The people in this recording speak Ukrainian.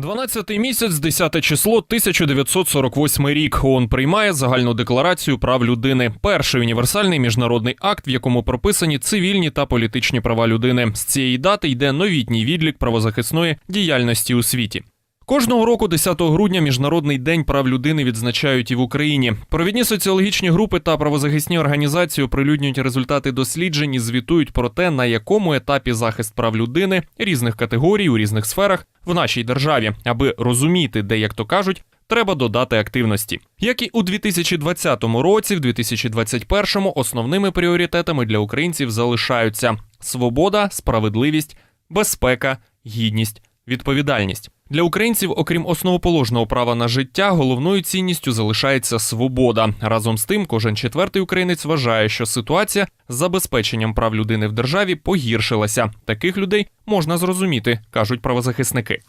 12-й місяць, 10 число, 1948 рік. ООН приймає загальну декларацію прав людини. Перший універсальний міжнародний акт, в якому прописані цивільні та політичні права людини. З цієї дати йде новітній відлік правозахисної діяльності у світі. Кожного року, 10 грудня, міжнародний день прав людини відзначають і в Україні. Провідні соціологічні групи та правозахисні організації оприлюднюють результати досліджень і звітують про те, на якому етапі захист прав людини різних категорій у різних сферах в нашій державі, аби розуміти, де як то кажуть. Треба додати активності, як і у 2020 році, в 2021 основними пріоритетами для українців залишаються свобода, справедливість, безпека, гідність, відповідальність. Для українців, окрім основоположного права на життя, головною цінністю залишається свобода. Разом з тим, кожен четвертий українець вважає, що ситуація з забезпеченням прав людини в державі погіршилася. Таких людей можна зрозуміти, кажуть правозахисники.